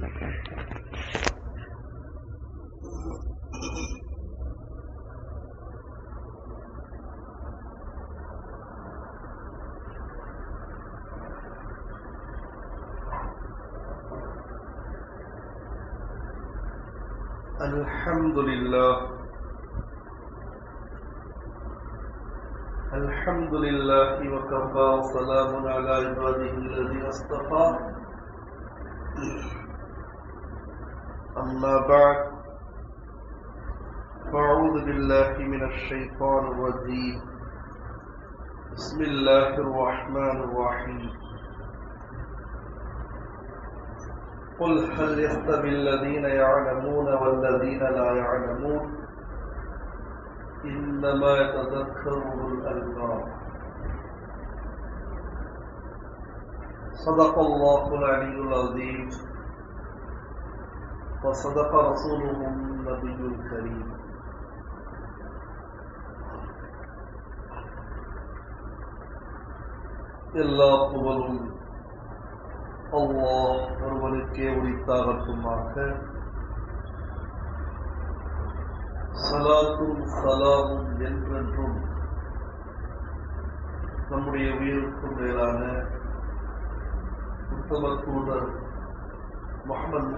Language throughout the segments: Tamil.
الحمد لله. الحمد لله وكفى وسلام على عباده الذين اصطفى. أما بعد فأعوذ بالله من الشيطان الرجيم. بسم الله الرحمن الرحيم. قل هل يستوي الذين يعلمون والذين لا يعلمون؟ إنما يتذكر أولو الألباب. صدق الله العلي العظيم. وصدق رسوله النبي الكريم எல்லா புகழும் அல்லாஹ் ஒருவனுக்கே உரித்தாகட்டுமாக சலாத்தும் சலாமும் என்றென்றும் நம்முடைய உயிருக்கும் மேலான உத்தம தூதர் முகமது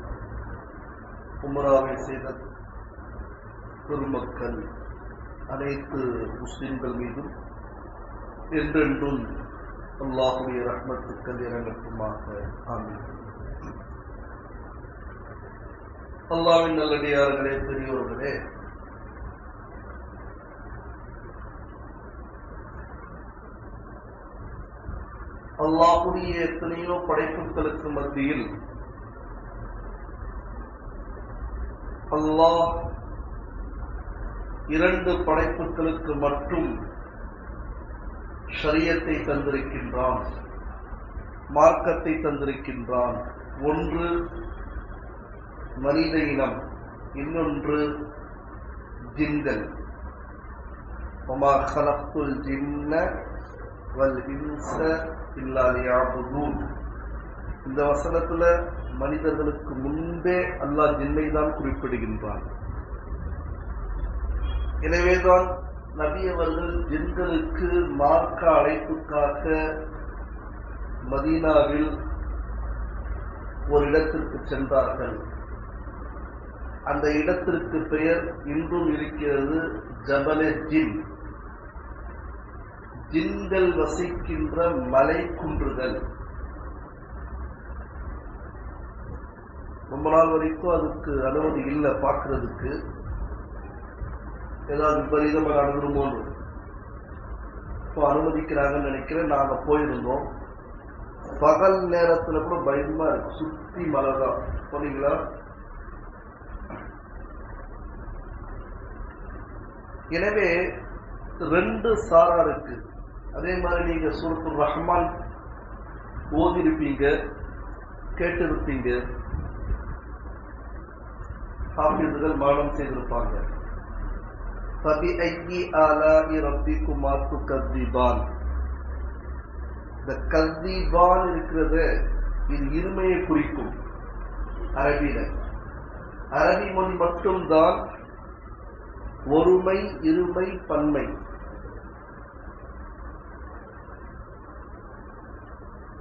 உமராவை செய்த பெருமக்கள் அனைத்து முஸ்லிம்கள் மீதும் என்றென்றும் அல்லாஹுடைய ரஹ்மத்துக்கள் இறங்கட்டுமாக. ஆமீன். அல்லாவின் நல்லடியார்களே பெரியோர்களே அல்லாஹுடைய எத்தனையோ படைப்புகளுக்கு மத்தியில் அல்லாஹ் இரண்டு படைப்புகளுக்கு மட்டும் ஷரியத்தை தந்திருக்கின்றான் மார்க்கத்தை தந்திருக்கின்றான். ஒன்று மனித இனம் இன்னொன்று ஜின்கள். ஒமா கலப்புல் ஜின்ன வல் இன்ச இல்லாலியாபுதூன் இந்த வசனத்துல மனிதர்களுக்கு முன்பே அல்லாஹ் ஜின்னை தான் குறிப்பிடுகின்றான். எனவேதான் நபியவர்கள் ஜின்களுக்கு மார்க்க அழைப்புக்காக மதீனாவில் ஒரு இடத்திற்கு சென்றார்கள். அந்த இடத்திற்கு பெயர் இன்றும் இருக்கிறது ஜபலே ஜின். ஜின்கள் வசிக்கின்ற மலை குன்றுகள் ரொம்ப நாள் வரைக்கும் அதுக்கு அனுமதி இல்லை பார்க்கறதுக்கு ஏதாவது விபரீதமாக நடந்துருமோன்னு இப்போ அனுமதிக்கிறாங்கன்னு நினைக்கிறேன் நாங்கள் போயிருந்தோம். பகல் நேரத்தில் கூட பயமா இருக்கு. சுற்றி மலை தான். போனீங்களா எனவே ரெண்டு சாரா இருக்கு. அதே மாதிரி நீங்க சுரத்து ரஹ்மான் ஓதிருப்பீங்க கேட்டிருப்பீங்க. ஹாஃபிதுகள் மானம் செய்திருப்பாங்க. இந்த கல்திபான் இருக்கிறது இது இருமையை குறிக்கும். அரபியில. அரபி மொழி மட்டும்தான் ஒருமை இருமை பன்மை.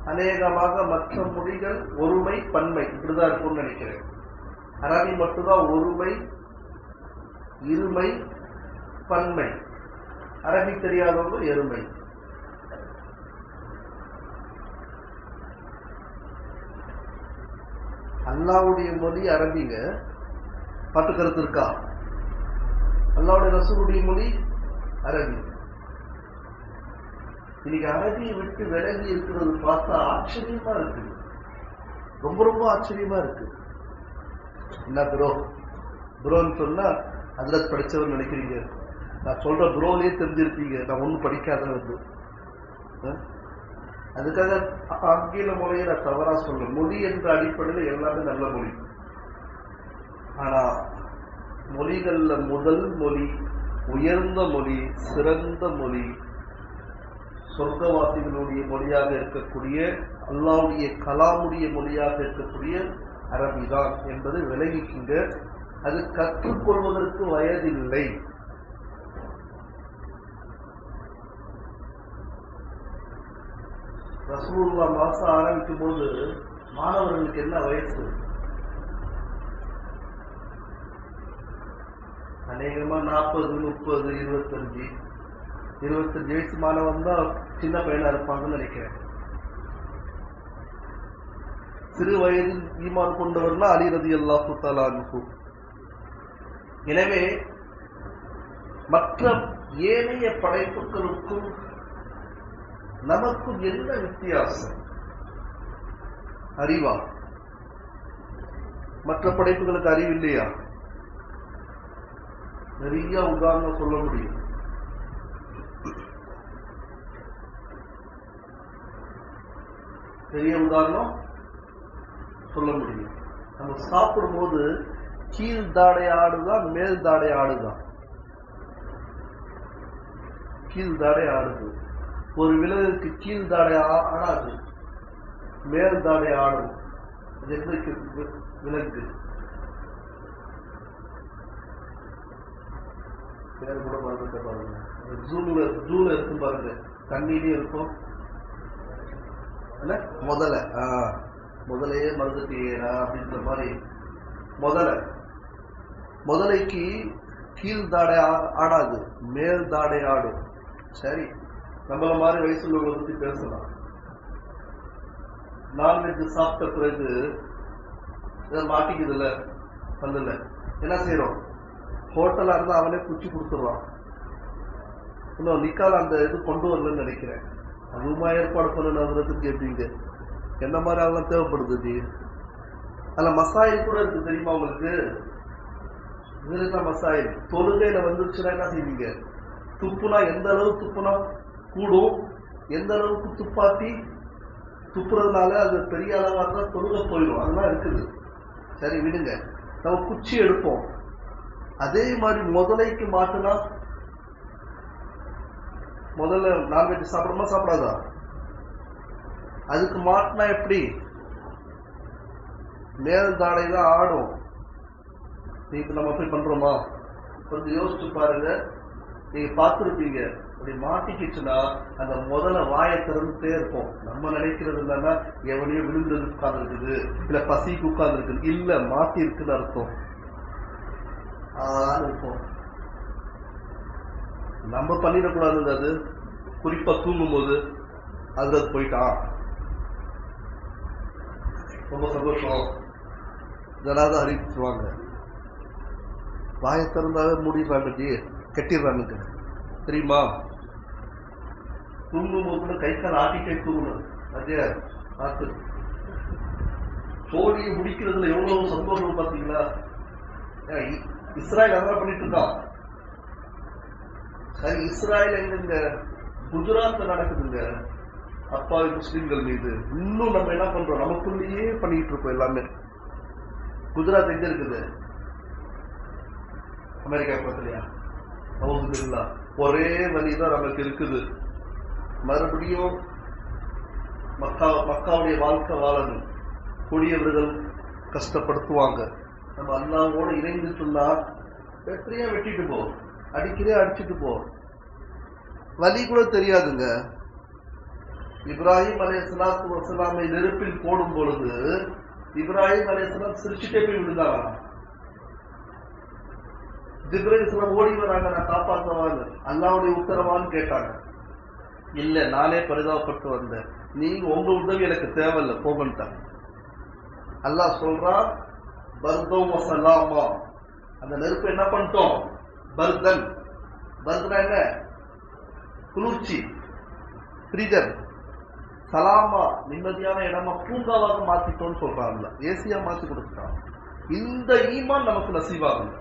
அநேகமாக மற்ற மொழிகள் ஒருமை பன்மை. இப்படிதான் இருக்கும்னு நினைக்கிறேன். அரபி மட்டும்தான் ஒருமை இருமை பன்மை. அரபி தெரியாதவங்க எருமை. அல்லாவுடைய மொழி அரபிங்க பட்டு கருத்து இருக்கா அல்லாவுடைய ரசூருடைய மொழி அரபி. இன்னைக்கு அரபியை விட்டு விலகி இருக்கிறது பார்த்தா ஆச்சரியமா இருக்கு ரொம்ப ரொம்ப ஆச்சரியமா இருக்கு என்ன ப்ரோ ப்ரோன்னு சொன்னா அதில் படித்தவர் நினைக்கிறீங்க. நான் சொல்ற ப்ரோலையே தெரிஞ்சிருப்பீங்க. நான் ஒன்றும் படிக்காத வந்து. அதுக்காக ஆங்கில மொழியை நான் தவறாக சொல்ல மொழி என்ற அடிப்படையில் எல்லாமே நல்ல மொழி. ஆனா மொழிகளில் முதல் மொழி உயர்ந்த மொழி சிறந்த மொழி சொர்க்கவாசிகளுடைய மொழியாக இருக்கக்கூடிய அல்லாவுடைய கலாமுடைய மொழியாக இருக்கக்கூடிய அரபிதான் என்பது விலகிக்குங்க அது கற்றுக்கொள்வதற்கு வயதில்லை. ரசூல்லா மாசம் ஆரம்பிக்கும் போது மாணவர்களுக்கு என்ன வயசு? அநேகமா நாற்பது முப்பது இருபத்தஞ்சு. இருபத்தஞ்சு வயசு மாணவன் தான் சின்ன பையனா இருப்பாங்கன்னு நினைக்கிறேன். சிறு வயதில் ஈமான் கொண்டவர்னா அலி ரதி அல்லாஹு தலானுகு எனவே மற்ற ஏனைய படைப்புகளுக்கும் நமக்கும் என்ன வித்தியாசம்? அறிவா? மற்ற படைப்புகளுக்கு அறிவு இல்லையா? நிறைய உதாரணம் சொல்ல முடியும். பெரிய உதாரணம் சொல்ல முடியும். நம்ம சாப்பிடும்போது கீழ் தாடை ஆடுதான் மேல் தாடை ஆடுதான். கீழ் தாடை ஆடுது. ஒரு விலங்குக்கு கீழ் தாடை ஆ- ஆடாது. மேல் தாடை ஆடும். அது எதுக்கு விலங்கு. பேர் கூட மறந்துட்ட பாருங்க. ஜூல ஜூல இருக்கும் பாருங்க. தண்ணியிலே இருக்கும். என்ன? முதல்ல ஆ. முதலையே மறந்துட்டீங்களா அப்படின்ற மாதிரி முதலை. முதலைக்கு கீழ் தாடை ஆ- ஆடாது மேல் தாடை ஆடும் சரி நம்மள மாதிரி வயசுள்ளவங்களை பத்தி பேசலாம். நான்வெஜ் சாப்பிட்ட பிறகு இதை மாட்டிக்குதுல்ல பல்லுல என்ன செய்யறோம்? ஹோட்டலா இருந்தா அவனே குச்சி கொடுத்துருவான் இன்னும் நிக்கால அந்த இது கொண்டு வரலன்னு நினைக்கிறேன். அதுவுமா ஏற்பாடு பண்ணணுங்கிறதுக்கு எப்படிங்க என்ன மாதிரி அதெல்லாம் தேவைப்படுது ஜி அதுல மசாயில் கூட இருக்கு தெரியுமா உங்களுக்கு? தான் மசாயில். தொழுகையில வந்துருச்சுன்னா என்ன செய்வீங்க? துப்புனா எந்த அளவு துப்புனா கூடும்? எந்த அளவுக்கு துப்பாத்தி துப்புறதுனால அது பெரிய அளவா இருந்தால் தொழுகை போயிடும். அதெல்லாம் இருக்குது. சரி விடுங்க. நம்ம குச்சி எடுப்போம். அதே மாதிரி முதலைக்கு மாட்டுனா முதல்ல நான்வெஜ் சாப்பிடமா சாப்பிடாதா? அதுக்கு மாட்டினா எப்படி? மேல் தாடை தான் ஆடும் இப்போ நம்ம போய் பண்றோமா? கொஞ்சம் யோசிச்சு பாருங்க. நீங்க பார்த்துருப்பீங்க. அப்படி மாட்டிக்கிச்சுன்னா அந்த முதல்ல வாயை திறந்துட்டே இருப்போம். நம்ம நினைக்கிறது என்னன்னா எவனையோ விழுந்தது உட்கார்ந்துருக்குது. இல்லை இல்ல பசிக்கு உட்கார்ந்து இல்லை இல்ல மாட்டி இருக்குன்னு அர்த்தம் இருக்கும் நம்ம பண்ணிடக்கூடாது அது. குறிப்பா தூங்கும் போது அதுல அது போயிட்டான். ரொம்ப சந்தோஷம் ஜனாத சொல்லுவாங்க. வாயை திறந்தாவே மூடிடுறாங்கஜி கட்டிடுறாங்க தெரியுமா? தூங்கும் போது கூட கை கால் ஆட்டிட்டே தூங்கணும் அதே பார்த்து. சோழியை முடிக்கிறதுல எவ்வளவு சந்தோஷம் பாத்தீங்களா இஸ்ராயல் அதான் பண்ணிட்டு இருக்கான் சரி இஸ்ராயல் எங்க குஜராத்ல நடக்குதுங்க. அப்பாவி முஸ்லீம்கள் மீது இன்னும் நம்ம என்ன பண்றோம்? நமக்குள்ளேயே பண்ணிட்டு இருக்கோம் எல்லாமே. குஜராத் எங்க இருக்குது? அமெரிக்கா பக்கத்துலயா? இல்லா ஒரே வழிதான் நமக்கு இருக்குது. மறுபடியும் மக்கா மக்காவுடைய வாழ்க்கை வாழணும். கூடியவர்கள் கஷ்டப்படுத்துவாங்க. நம்ம அல்லாவோட இணைந்து சொன்னா வெற்றியா வெட்டிட்டு போ. அடிக்கிறே அடிச்சுட்டு போ. வலி கூட தெரியாதுங்க. இப்ராஹிம் அலே சலாத்து வசலாமை நெருப்பில் போடும் பொழுது இப்ராஹிம் அலே சலாம் சிரிச்சுட்டே போய் விழுந்தாராம் ஜிப்ரேல் இஸ்லாம் ஓடி வராங்க நான் காப்பாற்றவாங்க அல்லாவுடைய உத்தரவான்னு கேட்டாங்க. இல்ல நானே பரிதாபப்பட்டு வந்தேன். நீங்க உங்க உதவி எனக்கு தேவையில்ல போகன்ட்டாங்க அல்லாஹ் சொல்றான் பர்தம் வசல்லாமா அந்த நெருப்பு என்ன பண்ணிட்டோம்? பர்தன். பர்தனா என்ன? குளிர்ச்சி. ஃப்ரீதர் சலாமா நிம்மதியான இடமா பூங்காவாக மாத்திட்டோம்னு சொல்றாங்கல்ல. ஏசியா மாத்தி கொடுத்துட்டான் இந்த ஈமான் நமக்கு நசீவாகும்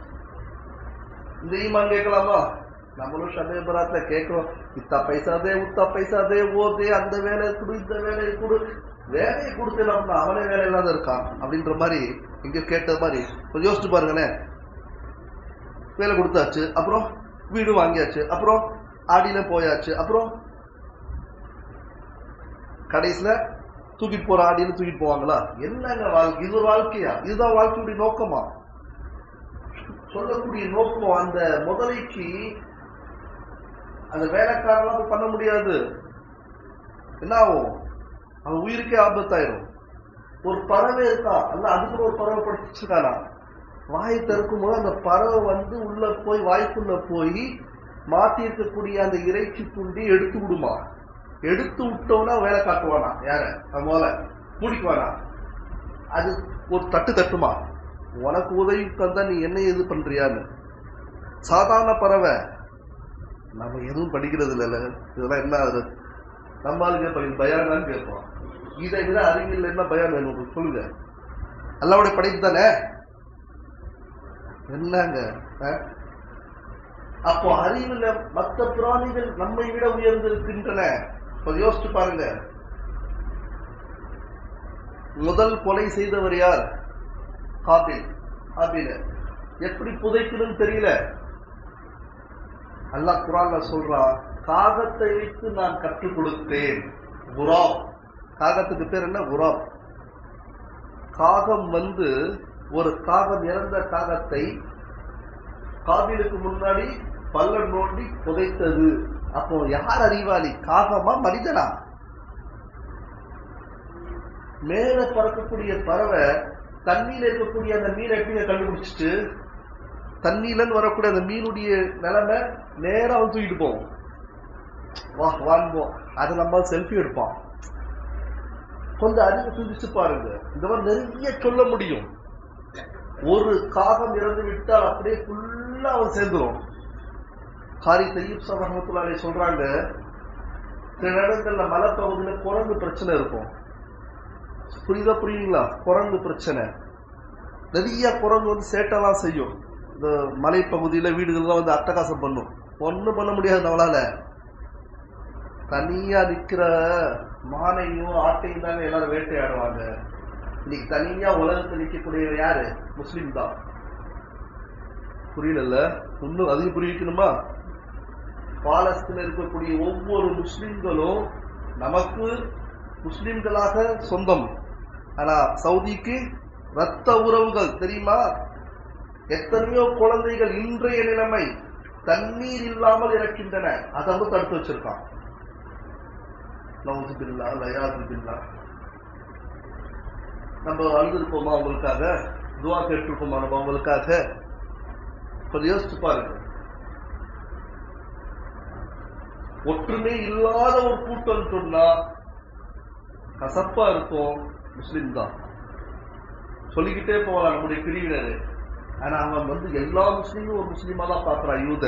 இந்த ஈமான் கேட்கலாமா? நம்மளும் ஷபே பராத்ல கேட்கிறோம். இத்தா பைசா தே உத்தா பைசா தே ஓ தே அந்த வேலையை கொடு இந்த வேலையை கொடு. வேலையை கொடுத்துடலாம்னா அவனே வேலை இல்லாத இருக்கான் அப்படின்ற மாதிரி இங்க கேட்ட மாதிரி. கொஞ்சம் யோசிச்சு பாருங்களேன். வேலை கொடுத்தாச்சு அப்புறம் வீடு வாங்கியாச்சு அப்புறம் ஆடியில போயாச்சு அப்புறம் கடைசியில தூக்கிட்டு போற ஆடின்னு தூக்கிட்டு போவாங்களா? என்னங்க வாழ்க்கை இது ஒரு வாழ்க்கையா? இதுதான் வாழ்க்கையுடைய நோக்கமா? சொல்லக்கூடிய நோக்கம் அந்த முதலைக்கு அந்த வேலைக்காரெல்லாம் பண்ண முடியாது. என்ன ஆகும்? அவன் உயிருக்கே ஆபத்தாயிரும். ஒரு பறவை இருக்கா? அல்ல அதுக்குள்ள ஒரு பறவை படிச்சிருக்கானா வாய் திறக்கும் போது அந்த பறவை வந்து உள்ள போய் வாய்க்குள்ள போய் மாட்டி இருக்கக்கூடிய அந்த இறைச்சி துண்டி எடுத்து விடுமா? எடுத்து விட்டோம்னா வேலை காட்டுவானா? யார? அவன் முதல்ல. மூடிக்குவானா? அது ஒரு தட்டு தட்டுமா? உனக்கு உதவி தந்தா நீ என்ன இது பண்றியான்னு. சாதாரண பறவை. நம்ம எதுவும் படிக்கிறது இல்லைல்ல. இதெல்லாம் என்ன அது? நம்மளுக்கு ஆளுங்க பயானான்னு கேட்போம். இதை விட அறிவியல் என்ன பயான் வேணும் உங்களுக்கு? சொல்லுங்க. அல்லாவுடைய படைப்பு தானே? என்னங்க? ஆ? அப்போ அறிவுல மற்ற பிராணிகள் நம்மை விட உயர்ந்திருக்கின்றன. இப்ப யோசிச்சு பாருங்க. முதல் கொலை செய்தவர் யார்? காபில். காபில. எப்படி புதைக்கணும்னு தெரியல. அல்லாஹ் குரான்ல சொல்றா காகத்தை வைத்து நான் கற்றுக் கொடுத்தேன். குராப் காகத்துக்கு பேர் என்ன? குராப் காகம் வந்து ஒரு காகம் இறந்த காகத்தை காபிலுக்கு முன்னாடி பள்ளம் நோண்டி புதைத்தது. அப்போ யார் அறிவாளி? காகமா மனிதனா? மேல பறக்கக்கூடிய பறவை தண்ணியில இருக்கக்கூடிய அந்த மீனை எப்படி கண்டுபிடிச்சிட்டு? தண்ணியிலன்னு வரக்கூடிய அந்த மீனுடைய நிலைமை நேரா வந்து தூக்கிட்டு போவோம் வா வாங்குவோம் அதை நம்ம செல்ஃபி எடுப்போம் கொஞ்சம் அறிவு சிந்திச்சு பாருங்க. இந்த மாதிரி நிறைய சொல்ல முடியும். ஒரு காகம் இறந்து விட்டால் அப்படியே ஃபுல்லா அவன் சேர்ந்துரும். காரி தையீப் சமூகத்துலாலே சொல்கிறாங்க சில இடங்களில் மலைப்பகுதியில் குரங்கு பிரச்சனை இருக்கும். புரியுதா புரியுங்களா குரங்கு பிரச்சனை. நிறைய குரங்கு வந்து சேட்டெல்லாம் செய்யும். இந்த மலைப்பகுதியில் வீடுகள்லாம் வந்து அட்டகாசம் பண்ணும். ஒன்றும் பண்ண முடியாது நம்மளால். தனியாக நிற்கிற மானையும் ஆட்டையும் தாங்க எல்லாரும் வேட்டையாடுவாங்க. இன்னைக்கு தனியாக உலகத்தில் நிற்கக்கூடிய யாரு? முஸ்லீம் தான். புரியல இன்னும் அதிகம் புரிவிக்கணுமா? பாலஸ்தீன் இருக்கக்கூடிய ஒவ்வொரு முஸ்லிம்களும் நமக்கு முஸ்லிம்களாக சொந்தம். ஆனா சவுதிக்கு ரத்த உறவுகள் தெரியுமா? எத்தனையோ குழந்தைகள் இன்றைய நிலைமை தண்ணீர் இல்லாமல் இறக்கின்றன. அதை வந்து தடுத்து வச்சிருக்கான். நவுது பில்லா லயாது பில்லா. நம்ம அழுதுருப்போமா உங்களுக்காக துவா கேட்டிருப்போமா நம்ம உங்களுக்காக கொஞ்சம் யோசிச்சு பாருங்க. ஒற்றுமை இல்லாத ஒரு கூட்டம் சொன்னா கசப்பா இருக்கும் முஸ்லிம் தான். சொல்லிக்கிட்டே போகலாம் நம்முடைய பிரிவினர். ஆனா அவன் வந்து எல்லா முஸ்லீமும் ஒரு முஸ்லீமா தான் பாக்குறான் யூத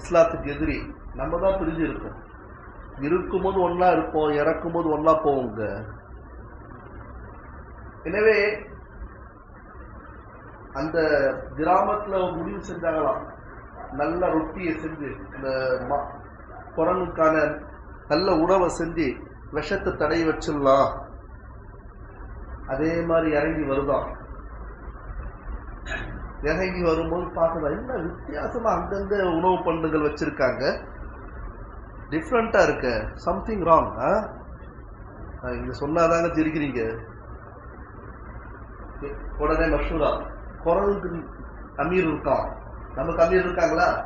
இஸ்லாத்துக்கு எதிரி. நம்ம தான் பிரிஞ்சு இருக்கோம் இருக்கும்போது ஒன்னா இருப்போம் இறக்கும் போது ஒன்னா போவோங்க. எனவே அந்த கிராமத்துல முடிவு செஞ்சாங்களாம். நல்ல ரொட்டியை செஞ்சு இந்த ம- நல்ல உணவை செஞ்சு விஷத்தை தடை வச்சிடலாம். அதே மாதிரி இறங்கி வருதான் இறங்கி வரும்போது பார்க்கலாம் என்ன வித்தியாசமா அங்கங்க உணவு பண்டங்கள் வச்சிருக்காங்க. டிஃப்ரெண்டா இருக்க. சம்திங் ராங் இங்க சொன்னாதாங்க திரிக்கிறீங்க உடனே மஷூரா. குரலுக்கு அமீர் இருக்கான் நமக்கு அமீர் இருக்காங்களா?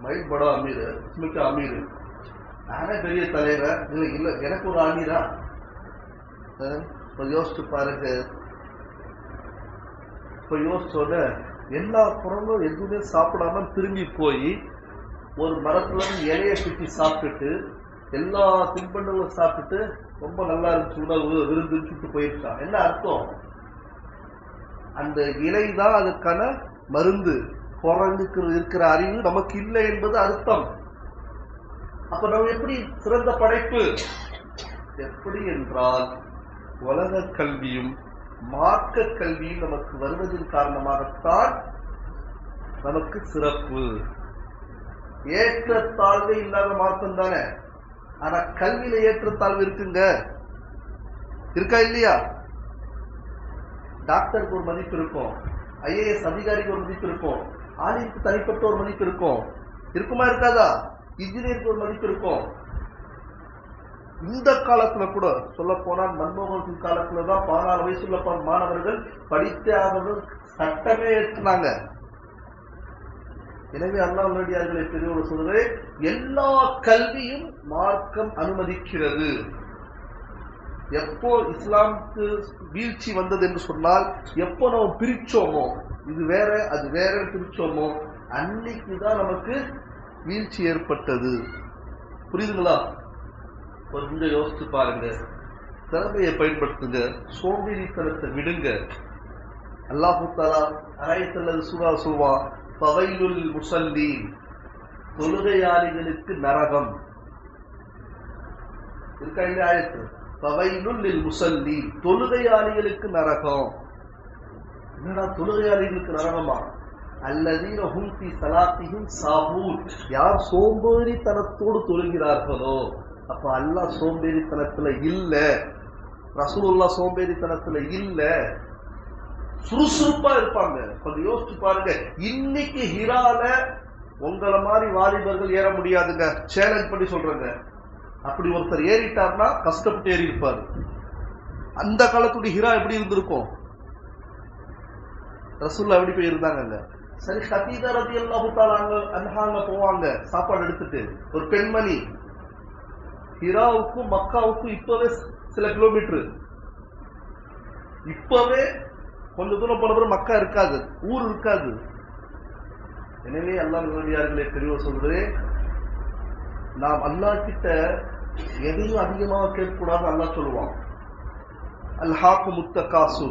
மயில் படம் அமீர் இஸ்மிக்கு அமீர். நானே பெரிய தலைவர்? இல்லை இல்லை எனக்கு ஒரு அமீரா இப்போ யோசிச்சு பாருங்க. இப்போ யோசிச்சோட எல்லா குரலும் எதுவுமே சாப்பிடாம திரும்பி போய் ஒரு மரத்துல இலையை இலைய சுற்றி சாப்பிட்டுட்டு எல்லா தின்பண்டங்களும் சாப்பிட்டுட்டு ரொம்ப நல்லா இருந்துச்சு உணவு விருந்து சுட்டு போயிருக்கான் என்ன அர்த்தம்? அந்த இலை தான் அதுக்கான மருந்து. குரங்குக்கு இருக்கிற அறிவு நமக்கு இல்லை என்பது அர்த்தம். அப்ப நம்ம எப்படி சிறந்த படைப்பு? எப்படி என்றால் உலக கல்வியும் மார்க்க கல்வியும் நமக்கு வருவதன் காரணமாகத்தான் நமக்கு சிறப்பு. ஏற்றத்தாழ்வு இல்லாத மார்க்கம் தானே. ஆனா கல்வியில ஏற்றத்தாழ்வு இருக்குங்க. இருக்கா இல்லையா? டாக்டருக்கு ஒரு மதிப்பு இருக்கும். ஐஏஎஸ் அதிகாரிக்கு ஒரு மதிப்பு இருக்கும். ஆலிமுக்கு தனிப்பட்ட ஒரு மதிப்பு இருக்கும். இருக்குமா இருக்காதா? இன்ஜினியருக்கு ஒரு மதிப்பு இருக்கும். இந்த காலத்துல கூட சொல்ல போனால் மன்மோகன் சிங் காலத்துல தான் பதினாறு வயசுள்ள மாணவர்கள் படித்தே ஆகணும் சட்டமே ஏற்றினாங்க எனவே அல்லாஹ் நல்லடியார்களை பெரியவர் சொல்றது எல்லா கல்வியும் மார்க்கம் அனுமதிக்கிறது. எப்போ இஸ்லாமுக்கு வீழ்ச்சி வந்தது என்று சொன்னால் எப்போ நம்ம பிரிச்சோமோ இது வேற அது வேற பிரிச்சோமோ அன்னைக்கு தான் நமக்கு வீழ்ச்சி ஏற்பட்டது. புரியுதுங்களா? ஒரு கொஞ்சம் யோசித்து பாருங்க. திறமையை பயன்படுத்துங்க. சோம்பேறித்தனத்தை விடுங்க. அல்லாஹு தாலா ஆயத்தில் சூறா சொல்வான் பவைலுல் முசல்லீன் தொழுகையாளிகளுக்கு நரகம். இருக்கா இல்ல ஆயத்து? பவைலுல் முசல்லி தொழுகையாளிகளுக்கு நரகம். என்னடா தொழுகையாளிகளுக்கு நரகமா? அல்லதீன ஹும் சலாத்தியும் ஸலாத்திஹிம் யார் சோம்பேறித்தனத்தோடு தொழுகிறார்களோ அப்ப அல்லாஹ் சோம்பேறித்தனத்துல இல்ல. ரசூலுல்லா சோம்பேறித்தனத்துல இல்ல. சுறுசுறுப்பா இருப்பாங்க. கொஞ்சம் யோசிச்சு பாருங்க. இன்னைக்கு ஹிரால உங்களை மாதிரி வாலிபர்கள் ஏற முடியாதுங்க. சேலஞ்ச் பண்ணி சொல்றேங்க. அப்படி ஒருத்தர் ஏறிட்டார்னா கஷ்டப்பட்டு ஏறி இருப்பாரு அந்த காலத்துடைய ஹிரா எப்படி இருந்திருக்கும்? ரசூல்லா எப்படி போய் இருந்தாங்கங்க சரி ஹதீதா ரதி அல்லாஹு அன்ஹாங்க போவாங்க. சாப்பாடு எடுத்துட்டு. ஒரு பெண்மணி. ஹிராவுக்கும் மக்காவுக்கும் இப்பவே சில கிலோமீட்டர் இப்பவே கொஞ்ச தூரம் போன பிறகு மக்கா இருக்காது. ஊர் இருக்காது. எனவே அல்லாஹ் நல்லடியார்களே பெரியவர் சொல்றேன் நாம் அல்லாஹ் கிட்ட எதையும் அதிகமாக கேட்கக்கூடாது அல்லாஹ் சொல்லுவான். அல்ஹாக்கு முத்த காசு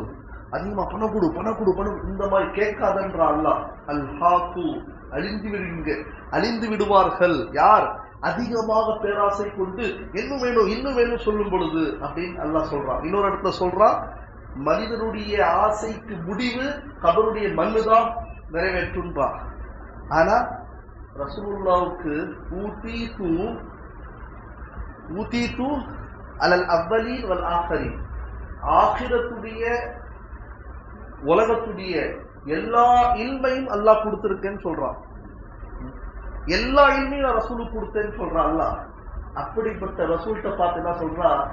அதிகமா பணம் கொடு பணம் கொடு பணம் இந்த மாதிரி கேட்காதன்ற அல்லாஹ். அல்ஹாக்கு அழிந்து விடுங்க அழிந்து விடுவார்கள். யார்? அதிகமாக பேராசை கொண்டு இன்னும் வேணும் இன்னும் வேணும் சொல்லும் பொழுது அப்படின்னு அல்லாஹ் சொல்றான். இன்னொரு இடத்துல சொல்றான் மனிதனுடைய ஆசைக்கு முடிவு கபருடைய மண்ணுதான் நிறைவேற்றுன்றான் ஆனா ரசூல்லாவுக்கு ஊத்தி தூ ஊத்தி தூ அலல் அவ்வலி வல் ஆஹரின். ஆகிரத்துடைய உலகத்துடைய எல்லா இல்மையும் அல்லாஹ் கொடுத்திருக்கேன்னு சொல்றான். எல்லா இல்மையும் நான் ரசூலுக்கு கொடுத்தேன்னு சொல்றான் அல்லாஹ். அப்படிப்பட்ட ரசூல்கிட்ட பார்த்து என்ன சொல்றா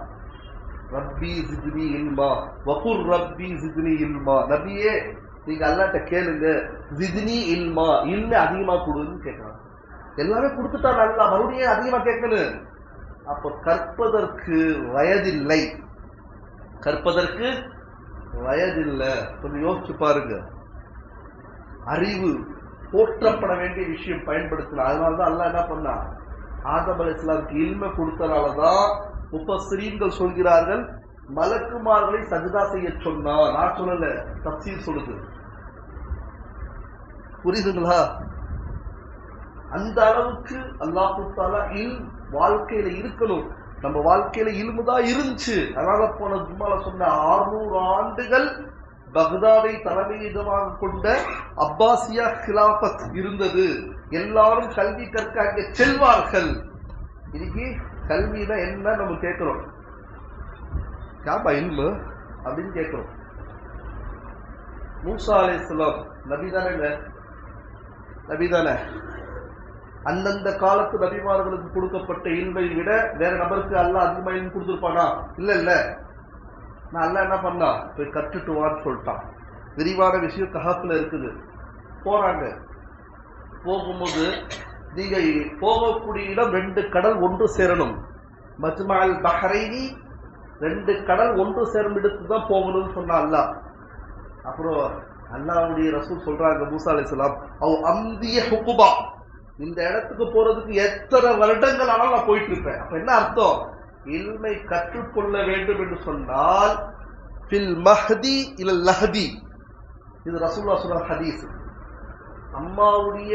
ரப்பி ஜித்னி இல்மா வகுர் ரப்பி ஜித்னி இல்மா. நபியே நீங்க அல்லாட்ட கேளுங்க. ஜித்னி இல்மா இல்மை அதிகமா கொடுன்னு கேட்கறான் எல்லாமே கொடுத்துட்டான் அல்லா மறுபடியும் அதிகமா கேட்கணும்? அப்ப கற்பதற்கு வயதில்லை. கற்பதற்கு வயதில்லை. கொஞ்சம் யோசிச்சு பாருங்க. அறிவு போற்றப்பட வேண்டிய விஷயம் பயன்படுத்தலாம் அதனாலதான் அல்லாஹ் என்ன பண்ணா? ஆதம் அலி இஸ்லாமுக்கு இல்மை கொடுத்தனாலதான் உபஸ்ரீன்கள் சொல்கிறார்கள் மலக்குமார்களை சஜிதா செய்ய சொன்னா நான் சொல்லல தப்சீர் சொல்லுது. புரியுதுங்களா? அந்த அளவுக்கு அல்லாஹு தாலா இல் வாழ்க்கையில இருக்கணும். நம்ம வாழ்க்கையில இல்முதான் இருந்துச்சு. அதனால போன ஜும்மால சொன்ன ஆறுநூறு ஆண்டுகள் பக்தாதை தலைமையிடமாக கொண்ட அப்பாசியா கிலாபத் இருந்தது. எல்லாரும் கல்வி கற்க அங்கே செல்வார்கள். இன்னைக்கு கல்வினா என்ன நம்ம கேட்கிறோம்? யாப்பா இல்மு அப்படின்னு கேட்கிறோம். மூசா அலைஹிஸ்ஸலாம் நபி தானேங்க நபி தானே அந்தந்த காலத்து நபிமார்களுக்கு கொடுக்கப்பட்ட இன்பை விட வேற நபருக்கு அல்ல அதிகமாக கொடுத்துருப்பானா? இல்ல இல்ல. நான் அல்ல என்ன பண்ணா? போய் கற்றுட்டு வான்னு சொல்லிட்டான். விரிவான விஷயம் தகப்பில் இருக்குது. போறாங்க. போகும்போது நீங்க போகக்கூடிய இடம் ரெண்டு கடல் ஒன்று சேரணும். மஜ்மால் பஹரைனி ரெண்டு கடல் ஒன்று சேரும் இடத்துக்கு தான் போகணும்னு சொன்னா அல்லாஹ். அப்புறம் அல்லாவுடைய ரசூல் சொல்றாங்க மூசா அலைஹிஸ்ஸலாம் அவ் அந்திய ஹுக்குபா இந்த இடத்துக்கு போறதுக்கு எத்தனை வருடங்கள் ஆனால் நான் போயிட்டு இருப்பேன். அப்ப என்ன அர்த்தம்? இல்மை கற்றுக்கொள்ள வேண்டும் என்று சொன்னால் ஃபில் மஹதி இல லஹதி இது ரசூல்லா சொல்ற ஹதீஸ். அம்மாவுடைய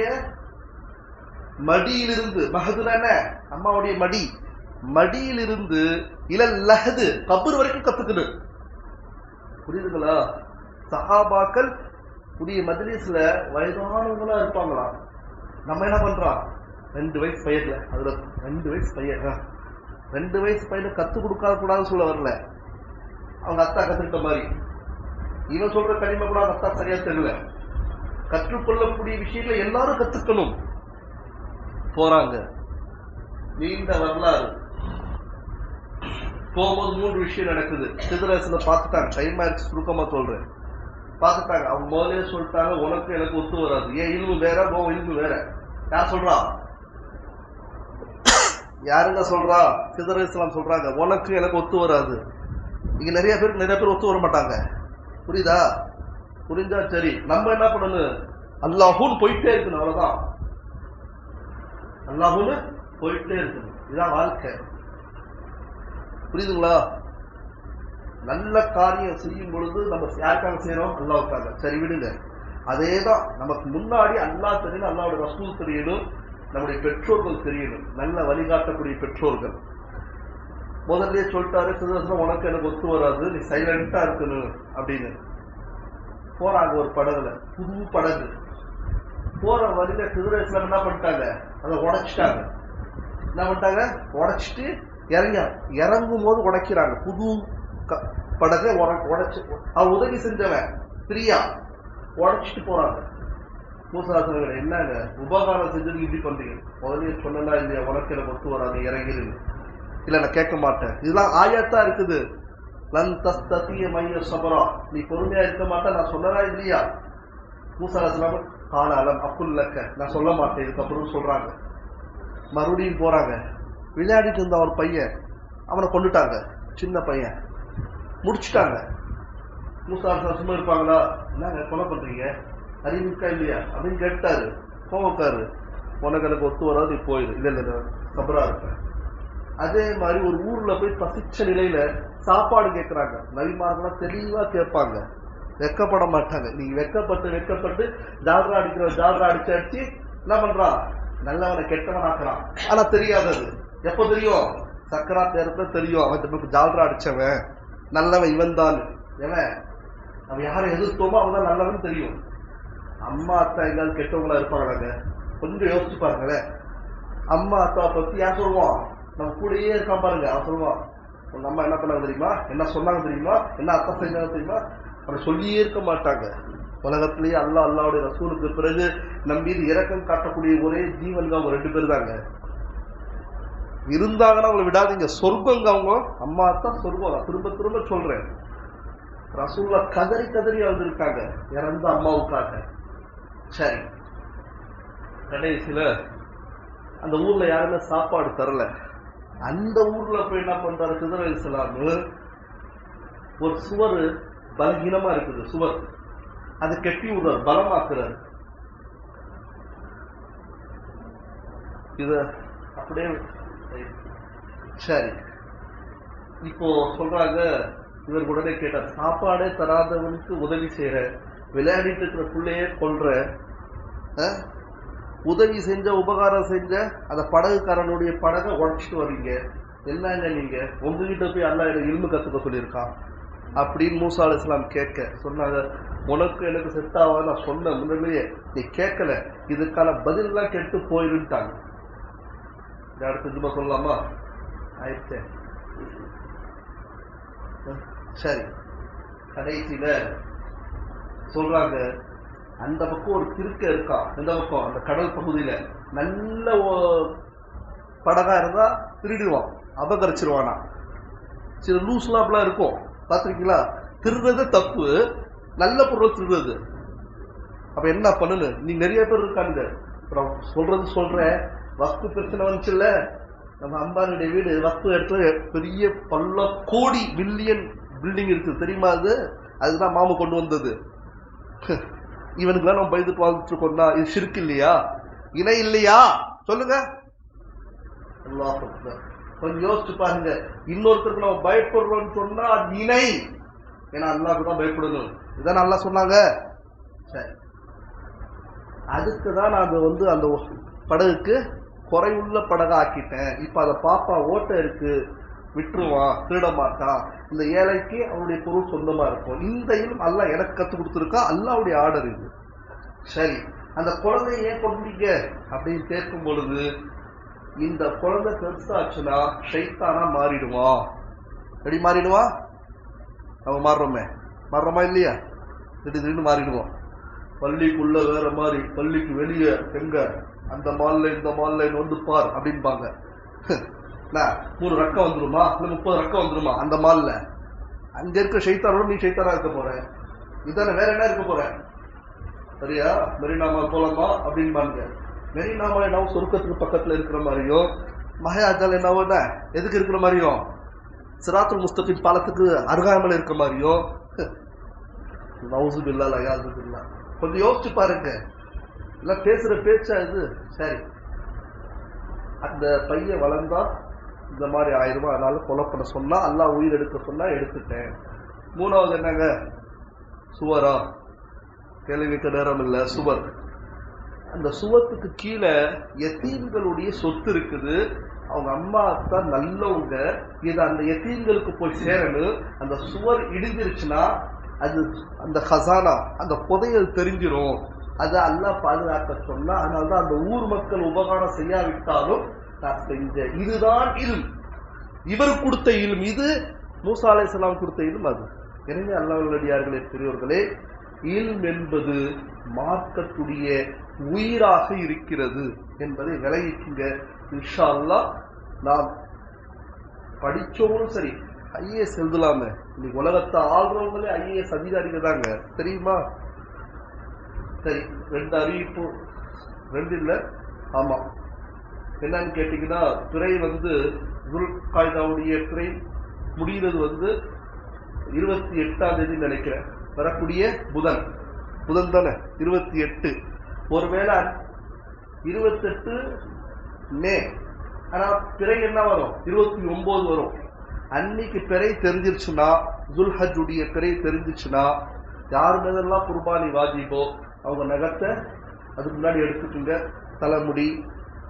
மடியிலிருந்து மஹதுனா அம்மாவுடைய மடி. மடியிலிருந்து இல லஹது கபர் வரைக்கும் கத்துக்கணும் புரியுதுங்களா? சஹாபாக்கள் புதிய மஜ்லிஸ்ல வயதானவங்களா இருப்பாங்களா நம்ம என்ன பண்றோம்? ரெண்டு வயசு பையன்ல அதுல ரெண்டு வயசு பையன். ரெண்டு வயசு பையனை கற்றுக் கொடுக்காத கூடாதுன்னு சொல்ல வரல. அவங்க அத்தா கத்துக்கிட்ட மாதிரி. இவன் சொல்ற கனிமை கூட அவங்க அத்தா சரியா தெரியல. கற்றுக்கொள்ளக்கூடிய விஷயங்களை எல்லாரும் கத்துக்கணும். போறாங்க. நீண்ட வரலாறு. போகும்போது மூன்று விஷயம் நடக்குது. சிதரசில பார்த்துட்டாங்க. டைம் ஆயிடுச்சு சுருக்கமா சொல்றேன். பார்த்துட்டாங்க. அவங்க முதலே சொல்லிட்டாங்க உனக்கு எனக்கு ஒத்து வராது. ஏன் இல்மு வேற போவோம் இல்மு வேற. யார் சொல்றான் யாருங்க சொல்றா? சிதர் இஸ்லாம் சொல்றாங்க. உனக்கு எனக்கு ஒத்து வராது. இங்க நிறைய பேருக்கு நிறைய பேர் ஒத்து வர மாட்டாங்க. புரியுதா? புரிஞ்சா சரி. நம்ம என்ன பண்ணணும்? அல்லாஹூன்னு போயிட்டே இருக்கணும். அவ்வளவுதான். அல்லாஹூன்னு போயிட்டே இருக்கணும். இதுதான் வாழ்க்கை. புரியுதுங்களா? நல்ல காரியம் செய்யும் பொழுது நம்ம யாருக்காக செய்யறோம்? அல்லாவுக்காக. சரி விடுங்க. அதே தான் நமக்கு முன்னாடி அல்லா தெரியணும் அல்லாவோட ரசூல் தெரியணும் நம்முடைய பெற்றோர்கள் தெரியணும். நல்ல வழிகாட்டக்கூடிய பெற்றோர்கள். முதல்லயே சொல்லிட்டாரு சிதரசனம் உனக்கு எனக்கு ஒத்து வராது நீ சைலண்டா இருக்கணும் அப்படின்னு. போறாங்க ஒரு படகுல புது படகு. போற வழியில சிதரசனம் என்ன பண்ணிட்டாங்க? அதை உடைச்சிட்டாங்க. என்ன பண்ணிட்டாங்க? உடைச்சிட்டு இறங்க இறங்கும் போது உடைக்கிறாங்க. புது க- படகை உடைச்சு அவன் உதவி செஞ்சவன் பிரியா. உடைச்சிட்டு போறாங்க. மூசாசனங்கள் என்னங்க? உபகாரம் செஞ்சது இப்படி பண்றீங்க. முதலே சொன்னா இல்லையா உனக்கில கொத்து வராது இறங்கிருங்க இல்ல நான் கேட்க மாட்டேன். இதெல்லாம் ஆயத்தா இருக்குது. லன் தஸ்தத்திய மைய சபரா. நீ பொறுமையா இருக்க மாட்டேன் நான் சொன்னதா இல்லையா? மூசாசனம் காணாலம் அப்புல்லக்க நான் சொல்ல மாட்டேன் இதுக்கப்புறம் சொல்றாங்க. மறுபடியும் போறாங்க. விளையாடிட்டு இருந்த ஒரு பையன் அவனை கொண்டுட்டாங்க. சின்ன பையன். முடிச்சுட்டாங்க. மூசாசனம் சும்மா இருப்பாங்களா? என்னங்க கொலை பண்றீங்க? அறிவு இருக்கா இல்லையா? அப்படின்னு கேட்டாரு. கோவக்காரு உனக்கு எனக்கு ஒத்து வராது நீ போயிரு. இல்ல இல்ல சபரா இருப்பேன் அதே மாதிரி ஒரு ஊர்ல போய் பசிச்ச நிலையில சாப்பாடு கேட்கறாங்க நபிமார்கள்லாம் தெளிவா கேட்பாங்க. வெக்கப்பட மாட்டாங்க. நீங்க வெக்கப்பட்டு வெக்கப்பட்டு ஜாதரா அடிக்கிற ஜால்ரா அடிச்சு அடிச்சு என்ன பண்றான் நல்லவனை கெட்டவன் ஆக்குறான். ஆனா தெரியாதது எப்ப தெரியும்? சக்கரா நேரத்துல தெரியும். அவன் நமக்கு ஜால்ரா அடிச்சவன். நல்லவன் இவன் தான் ஏவன் நம்ம யாரை எதிர்த்தோமோ அவன் தான் நல்லவன் தெரியும். அம்மா அத்தா எங்காவது கெட்டவங்களா இருப்பாங்களாங்க? கொஞ்சம் யோசிச்சு பாருங்களேன். அம்மா அத்தாவை பத்தி யார் சொல்லுவான் நம்ம கூடயே இருக்கான் பாருங்க அவன் சொல்லுவான் உங்க அம்மா என்ன பண்ணாங்க தெரியுமா? என்ன சொன்னாங்க தெரியுமா? என்ன அத்தா செஞ்சாங்க தெரியுமா? அவனை சொல்லியே இருக்க மாட்டாங்க. உலகத்திலேயே அல்லா அல்லாவுடைய ரசூலுக்கு பிறகு நம் மீது இறக்கம் காட்டக்கூடிய ஒரே ஜீவன் அவங்க ரெண்டு பேர் தாங்க. இருந்தாங்கன்னா அவங்களை விடாதீங்க. சொர்க்கங்க அவங்க. அம்மா தான் சொர்க்கம். நான் திரும்ப திரும்ப சொல்றேன். ரசூல்லா கதறி கதறி வந்திருக்காங்க இறந்த அம்மாவுக்காக. சரி. கடைசியில அந்த ஊர்ல யாருமே சாப்பாடு தரல. அந்த ஊர்ல போய் என்ன பண்றாரு சிதற இஸ்லாமு ஒரு சுவர் பலகீனமா இருக்குது சுவர். அதை கெட்டி விடுறாரு பலமாக்குறாரு. இத அப்படியே சரி. இப்போ சொல்றாங்க இவர் உடனே கேட்டார் சாப்பாடே தராதவனுக்கு உதவி செய்யற விளையாடிட்டு இருக்கிற பிள்ளையே கொல்ற உதவி செஞ்ச உபகாரம் செஞ்ச அந்த படகுக்காரனுடைய படகை உழைச்சிட்டு வர்றீங்க என்னங்க நீங்க. உங்ககிட்ட போய் அல்லா எனக்கு இரும்பு கத்துக்க சொல்லியிருக்கான் அப்படின்னு மூசா அலி இஸ்லாம் கேட்க சொன்னாங்க உனக்கு எனக்கு செட் ஆகாது நான் சொன்னேன் முன்னாடியே நீ கேட்கல. இதுக்கான பதிலெல்லாம் கெட்டு போயிருன்ட்டாங்க. அடுத்த ஜும்மா சொல்லலாமா? ஆயிடுச்சேன் சரி. கடைசியில சொல்றாங்க அந்த பக்கம் ஒரு திருக்க இருக்கா? இந்த பக்கம் அந்த கடல் பகுதியில நல்ல படகா இருந்தா திருடுவான் அபகரிச்சிருவானா? சில லூஸ்லாம் அப்படிலாம் இருக்கும். பார்த்துருக்கீங்களா? திருடுறது தப்பு நல்ல பொருள் திருடுறது. அப்ப என்ன பண்ணனு நீ நிறைய பேர் இருக்காங்க அப்புறம் சொல்றது சொல்றேன். வஸ்து பிரச்சனை வந்துச்சுல்ல? நம்ம அம்பானுடைய வீடு வஸ்து இடத்துல பெரிய பல்ல கோடி பில்லியன் பில்டிங் இருக்கு. தெரியுமா அது? அதுதான் மாமா கொண்டு வந்தது. இவனுக்குலாம் நம்ம பயந்துட்டு வாழ்ந்துட்டு இருக்கோம்னா இது சிறுக்கு இல்லையா? இணை இல்லையா? சொல்லுங்க. கொஞ்சம் யோசிச்சு பாருங்க. இன்னொருத்தருக்கு நம்ம பயப்படுறோம்னு சொன்னா அது இணை. ஏன்னா அல்லாஹ்க்கு தான் பயப்படணும். இதான் நல்லா சொன்னாங்க. சரி. அதுக்கு தான் நான் அதை வந்து அந்த படகுக்கு குறையுள்ள படகை ஆக்கிட்டேன். இப்போ அதை பாப்பா ஓட்டை இருக்கு. விட்டுருவான் திருட மாட்டான் இந்த ஏழைக்கு அவனுடைய பொருள் சொந்தமா இருக்கும். இந்த இல்ம் அல்லாஹ் எனக்கு கற்றுக் கொடுத்துருக்கா. அல்லாவுடைய ஆர்டர் இது. சரி அந்த குழந்தைய ஏன் கொண்டீங்க அப்படின்னு கேட்கும் பொழுது இந்த குழந்தை பெருசாச்சுன்னா ஷைத்தானா மாறிடுவான் எப்படி மாறிடுவான் நம்ம மாறுறோமே. மாறுறோமா இல்லையா? திடீர் திடீர்னு மாறிடுவோம். பள்ளிக்குள்ள வேற மாதிரி பள்ளிக்கு வெளியே எங்க? அந்த மால்ல இந்த மால்ல வந்து பார் அப்படின்பாங்க என்ன, மூணு ரக்கம் வந்துருமா? இல்லை முப்பது ரக்கம் வந்துருமா? அந்த மாதிரில அங்கே இருக்க ஷைத்தாரோட நீ ஷைத்தாரா இருக்க போற. இதான வேற என்ன இருக்க போற? சரியா? மெரினாமா மால் போலாமா? அப்படின்பாங்க மெரினாமா என்னவோ சொருக்கத்துக்கு பக்கத்தில் இருக்கிற மாதிரியும் மகையாஜால் என்னவோ என்ன? எதுக்கு இருக்கிற மாதிரியும்? சிராத்துல் முஸ்தபின் பாலத்துக்கு அருகாமல் இருக்க மாதிரியும். நவுசு பில்லா லயாது பில்லா கொஞ்சம் யோசிச்சு பாருங்க. இல்லை பேசுகிற பேச்சா இது? சரி. அந்த பையன் வளர்ந்தா இந்த மாதிரி ஆயிருமா? அதனால கொலை பண்ண சொன்னா அல்லா உயிர் எடுக்க சொன்னா எடுத்துட்டேன். மூணாவது என்னங்க? சுவரா கேள்விக்கு நேரம் இல்ல சுவர். அந்த சுவத்துக்கு கீழே எத்தீம்களுடைய சொத்து இருக்குது. அவங்க அம்மா தான் நல்லவங்க இது அந்த எத்தீம்களுக்கு போய் சேரணும். அந்த சுவர் இடிஞ்சிருச்சுன்னா அது அந்த ஹசானா அந்த புதையல் தெரிஞ்சிடும் அதை அல்லா பாதுகாக்க சொன்னா அதனாலதான் அந்த ஊர் மக்கள் உபகாரம் செய்யாவிட்டாலும் நான் செஞ்ச இதுதான் இல்ம். இவர் கொடுத்த இல்ம் இது மூசா அலைஹிஸ்ஸலாம் கொடுத்த இல்ம் அது. எனவே அல்லாஹ்வுடையார்களே பெரியோர்களே இல்ம் என்பது மார்க்கத்துடைய உயிராக இருக்கிறது என்பதை விளைவிக்குங்க இன்ஷா அல்லாஹ் நாம் படிச்சவங்களும் சரி ஐஏஎஸ் எழுதலாமே. இன்னைக்கு உலகத்தை ஆள்றவங்களே ஐஏஎஸ் அதிகாரிகள் தாங்க. தெரியுமா? சரி ரெண்டு அறிவிப்பு. ரெண்டு இல்லை? ஆமா. என்னன்னு கேட்டீங்கன்னா பிறை வந்து துல் காய்தாவுடைய பிறை முடிகிறது வந்து இருபத்தி எட்டாம் தேதி நினைக்கிறேன். வரக்கூடிய புதன். புதன் தானே? இருபத்தி எட்டு. ஒருவேளை இருபத்தெட்டு மே. ஆனா பிறை என்ன வரும்? இருபத்தி ஒன்பது வரும். அன்னைக்கு பிறை தெரிஞ்சிருச்சுன்னா துல்ஹஜுடைய பிறை தெரிஞ்சிச்சுன்னா யார் மீதெல்லாம் குர்பானி வாஜிபோ அவங்க நகத்தை அதுக்கு முன்னாடி எடுத்துட்டுங்க தலைமுடி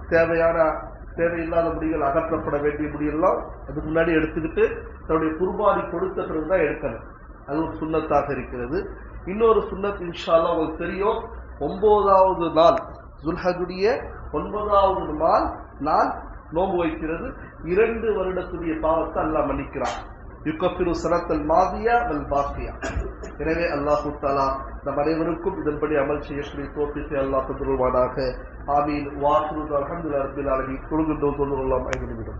தேவையான தேவையில்லாத முடிகள் அகற்றப்பட வேண்டிய முடியெல்லாம் அதுக்கு முன்னாடி எடுத்துக்கிட்டு தன்னுடைய குர்பானி கொடுத்த பிறகுதான் எடுக்கணும். அது ஒரு சுண்ணத்தாக இருக்கிறது. இன்னொரு சுண்ணத் இன்ஷால்லாம் உங்களுக்கு தெரியும். ஒன்பதாவது நாள் துல்ஹகுடைய ஒன்பதாவது நாள் நாள் நோன்பு வைக்கிறது. இரண்டு வருடத்துடைய பாவத்தை அல்லாஹ் மன்னிக்கிறான். யுக்கப்பிரு சனத்தல் மாதியா வல் பாக்கியா. எனவே அல்லாஹு தாலா நம் அனைவருக்கும் இதன்படி அமல் செய்ய சொல்லி தோப்பித்து அல்லாஹ் தந்துருவானாக ஆமீன். வாசு அலமது அரபில் அலமி தொழுகின்றோம் தொழுகொள்ளலாம் ஐந்து நிமிடம்.